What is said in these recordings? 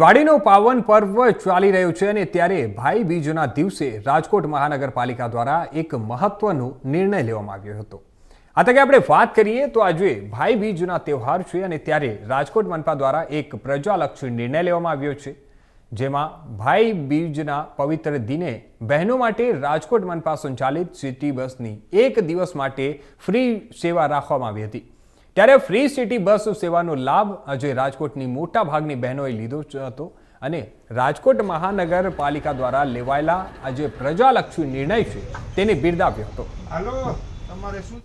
દિવાળીનો પાવન પર્વ ચાલી રહ્યું છે અને ત્યારે ભાઈ બીજના દિવસે રાજકોટ મહાનગરપાલિકા દ્વારા એક મહત્વનો નિર્ણય લેવામાં આવ્યો હતો. આ તકે આપણે વાત કરીએ તો આજે ભાઈ બીજના તહેવાર છે અને ત્યારે રાજકોટ મનપા દ્વારા એક પ્રજાલક્ષી નિર્ણય લેવામાં આવ્યો છે. જેમાં ભાઈ બીજના પવિત્ર દિને બહેનો માટે રાજકોટ મનપા સંચાલિત સિટી બસની એક દિવસ માટે ફ્રી સેવા રાખવામાં આવી હતી. ત્યારે ફ્રી સિટી બસ સેવાનો લાભ આજે રાજકોટની મોટા ભાગની બહેનોએ લીધો હતો અને રાજકોટ મહાનગરપાલિકા દ્વારા લેવાયેલા આજે પ્રજાલક્ષી નિર્ણય છે, તેને બિરદાવ્યો હતો. હાલો, તમારે શું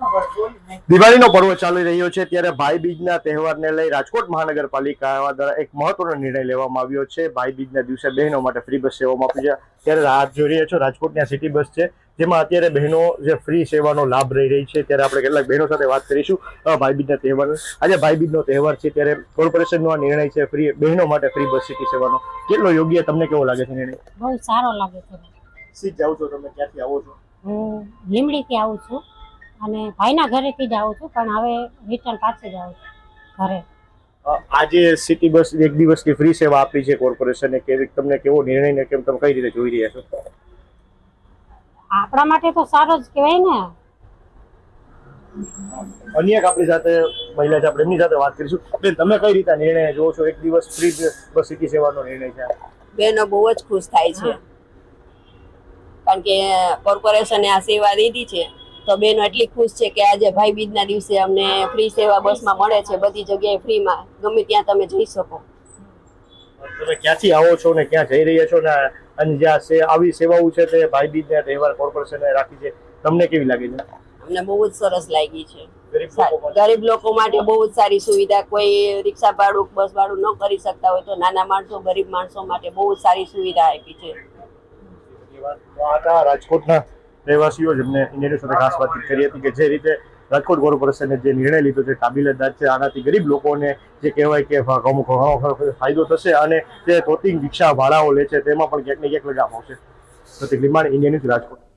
દિવાળીનો પર્વ ચાલી રહ્યો છે ત્યારે ભાઈ બીજના તહેવારને લઈ રાજકોટ મહાનગરપાલિકા દ્વારા એક મહત્વનો નિર્ણય લેવામાં આવ્યો છે. ભાઈ બીજના દિવસે બહેનો માટે ફ્રી બસ સેવામાં આપી છે. ત્યારે રાહ જોઈ રહ્યા છો રાજકોટની સિટી બસ છે જેમાં અત્યારે બહેનો જે ફ્રી સેવાનો લાભ રહી રહી છે. ત્યારે આપણે કેટલાક બહેનો સાથે વાત કરીશું. ભાઈ બીજના તહેવાર આજે ભાઈ બીજનો તહેવાર છે ત્યારે કોર્પોરેશનનો આ નિર્ણય છે ફ્રી બહેનો માટે ફ્રી બસ સિટી સેવાનો. કેટલો યોગ્ય તમને કેવો લાગે છે નિર્ણય? બહુ સારો લાગે છે. શીખ જાઓ છો તમે ક્યાંથી આવો છો? હું લીમડીથી આવું છું. અને ભાઈના ઘરેથી જ આવું છું પણ હવે રિટર્ન પાછી જ આવું છું ઘરે. આજે સિટી બસ એક દિવસની ફ્રી સેવા આપી છે કોર્પોરેશને કેવી તમને કેવો નિર્ણય ને કેમ તમે કઈ રીતે જોઈ રહ્યા છો? આપણા માટે તો સારો જ કહેવાય ને. અન્ય એક આપણી સાથે મહિલા છે આપણે એમની સાથે વાત કરીશું. બેન તમે કઈ રીતે નિર્ણય જોવો છો? એક દિવસ ફ્રી બસ સિટી સેવાનો નિર્ણય છે. બેનો બહુ જ ખુશ થાય છે. કારણ કે કોર્પોરેશને આ સેવા દીધી છે. તો બહેનો એટલી ખુશ છે કે આજે ભાઈ બીજના દિવસે અમને ફ્રી સેવા બસમાં મળે છે બધી જગ્યાએ ફ્રીમાં ગમે ત્યાં તમે જઈ શકો. તમે ક્યાંથી આવો છો ને ક્યાં જઈ રહ્યા છો ને? અને જ્યાં આવી સેવાઓ છે તે ભાઈ બીજને તહેવાર કોર્પોરેશને રાખી છે તમને કેવી લાગે છે? અમને બહુ જ સરસ લાગી છે. ગરીબ લોકો માટે. બહુ જ સારી સુવિધા. કોઈ રિક્ષા ભાડું બસ ભાડું ન કરી શકતા હોય તો નાના માણસો ગરીબ માણસો માટે બહુ જ સારી સુવિધા આપી છે. રાજકોટના રહેવાસીઓ જેમને ઇન્ડિયન સાથે ખાસ વાતચીત કરી હતી કે જે રીતે રાજકોટ કોર્પોરેશને જે નિર્ણય લીધો છે કાબિલેદાદ છે, આનાથી ગરીબ લોકોને જે કહેવાય કે ઘણો ફાયદો થશે અને જે તોતિંગ રિક્ષા ભાડાઓ લે છે, તેમાં પણ ક્યાંક ને ક્યાંક લગાવ આવશે. Pratik Liman Indian news Rajkot.